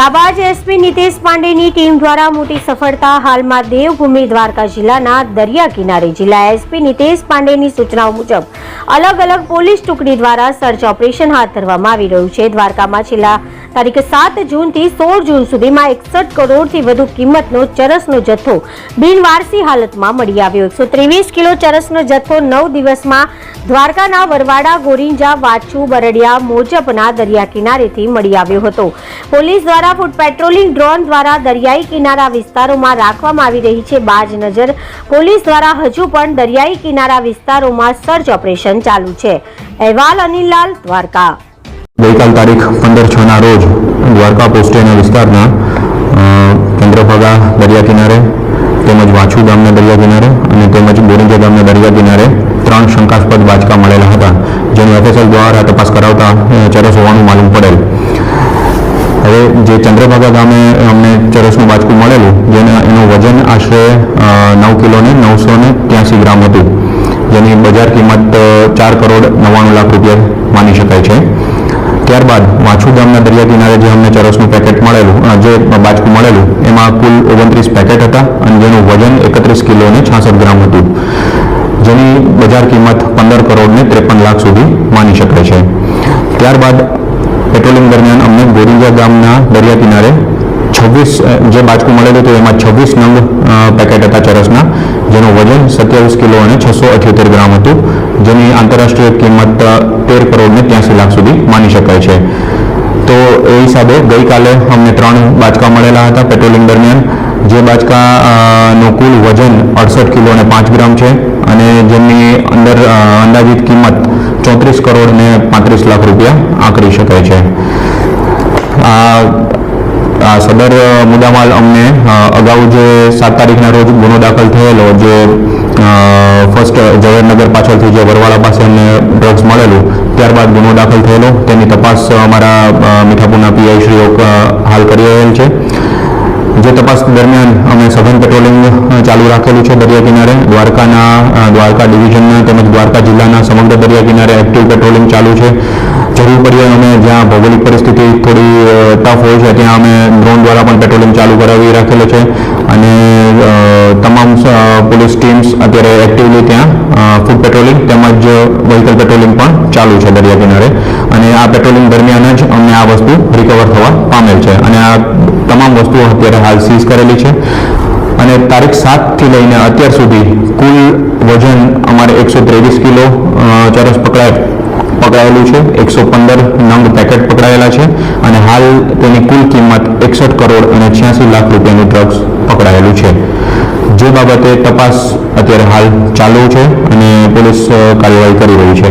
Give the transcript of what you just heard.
જાબાજ SP Nitesh પાંડેની team દ્વારા મોટી સફળતા હાલમાં દેવભૂમિ દ્વારકા જિલ્લાના દરિયા કિનારે. જિલ્લા એસપી નીતેશ પાંડેની સૂચનાઓ મુજબ અલગ અલગ પોલીસ ટુકડી દ્વારા સર્ચ ઓપરેશન હાથ ધરવામાં આવી રહ્યું છે. દ્વારકામાં છેલ્લા તારીખ સાત જૂનથી સોળ જૂન સુધીમાં એકસઠ કરોડથી વધુ કિંમતનો ચરસનો જથ્થો બિનવારસી હાલતમાં મળી આવ્યો. એકસો ત્રેવીસ કિલો ચરસનો જથ્થો નવ દિવસમાં દ્વારકાના વરવાડા, ગોરિંજા, વાછુ, બરડિયા, મોજપના દરિયા કિનારેથી મળી આવ્યો હતો. પોલીસ દ્વારા ફૂડ પેટ્રોલિંગ ડ્રોન દ્વારા દરિયાઈ કિનારા વિસ્તારોમાં રાખવામાં આવી રહી છે બાજ નજર. પોલીસ દ્વારા હજુ પણ દરિયાઈ કિનારા વિસ્તારોમાં સર્ચ ઓપરેશન ચાલુ છે. અહેવાલ અનિલલાલ દ્વારકા. ગઈકાલ તારીખ પંદર છના રોજ દ્વારકા પોસ્ટેના વિસ્તારના ચંદ્રભાગા દરિયા કિનારે તેમજ વાછુ ગામના દરિયા કિનારે અને તેમજ બોરિંજા ગામના દરિયા કિનારે ત્રણ શંકાસ્પદ બાચકા મળેલા હતા, જેનું એફએસએલ દ્વારા તપાસ કરાવતા ચરસ હોવાનું માલુમ પડેલ. હવે જે ચંદ્રભાગા ગામે અમને ચરસનું બાજકું મળેલું, જેના, એનું વજન આશરે નવ કિલો ને નવસો ને ત્યાંસી ગ્રામ હતું. જેની બજાર કિંમત ચાર કરોડ નવ્વાણું લાખ રૂપિયા માની શકાય છે. ત્યારબાદ ગામના દરિયા કિનારે જે અમને ચરસનું પેકેટ મળેલું જે બાચકું મળેલું, એમાં કુલ ઓગણત્રીસ પેકેટ હતા અને જેનું વજન એકત્રીસ કિલો અને છાસઠ ગ્રામ હતું. જેની બજાર કિંમત પંદર કરોડ ને ત્રેપન લાખ સુધી માની શકાય છે. ત્યારબાદ પેટ્રોલિંગ દરમિયાન અમને ગોરિંજા ગામના દરિયા કિનારે છવ્વીસ જે બાચકું મળેલું હતું એમાં છવ્વીસ નંગ પેકેટ હતા ચરસના, જેનું વજન સત્યાવીસ કિલો અને છસો અઠ્યોતેર ગ્રામ હતું, જેની આંતરરાષ્ટ્રીય કિંમત તેર કરોડ ને ત્યાંસી લાખ સુધી માની શકાય છે. તો એ હિસાબે ગઈકાલે અમને ત્રણ બાચકા મળેલા હતા પેટ્રોલિંગ દરમિયાન. જે બાચકા નું કુલ વજન અડસઠ કિલો અને પાંચ ગ્રામ છે અને જેમની અંદર અંદાજિત કિંમત ચોત્રીસ કરોડ ને પાંત્રીસ લાખ રૂપિયા આંકરી શકાય છે. આ સદર મુદ્દામાલ અમને અગાઉ જે સાત તારીખના રોજ ગુનો દાખલ થયેલો, જે ફર્સ્ટ ઝવેરનગર પાછળથી જે વરવાળા પાસે અમને ડ્રગ્સ મળેલું, ત્યારબાદ ગુનો દાખલ થયેલો. તેની તપાસ અમારા મીઠાપુરના પીઆઈ હાલ કરી રહેલ છે. જે તપાસ દરમિયાન અમે સઘન પેટ્રોલિંગ ચાલુ રાખેલું છે દરિયા કિનારે. દ્વારકાના દ્વારકા ડિવિઝનના તેમજ દ્વારકા જિલ્લાના સમગ્ર દરિયા કિનારે એક્ટિવ પેટ્રોલિંગ ચાલુ છે. જરૂર પડીએ અમે જ્યાં ભૌગોલિક પરિસ્થિતિ થોડી ટફ હોય છે, ત્યાં અમે ડ્રોન દ્વારા પણ પેટ્રોલિંગ ચાલુ કરાવી રાખેલું છે. અને તમામ પોલીસ ટીમ્સ અત્યારે એક્ટિવલી ત્યાં ફૂડ પેટ્રોલિંગ તેમજ વ્હીકલ પેટ્રોલિંગ પણ ચાલુ છે દરિયા કિનારે. અને આ પેટ્રોલિંગ દરમિયાન જ અમને આ વસ્તુ રિકવર થવા પામેલ છે. અને આ તમામ વસ્તુઓ અત્યારે હાલ સીઝ કરેલી છે. અને તારીખ સાતથી લઈને અત્યાર સુધી કુલ વજન અમારે એકસો ત્રેવીસ કિલો ચરસ પકડાય, પકડાયેલું છે. એકસો પંદર નંગ પેકેટ પકડાયેલા છે. અને હાલ તેની કુલ કિંમત એકસઠ કરોડ અને છ્યાસી લાખ રૂપિયાનું ડ્રગ્સ પકડાયેલું છે. જે બાબતે તપાસ અત્યારે હાલ ચાલુ છે અને પોલીસ કાર્યવાહી કરી રહી છે.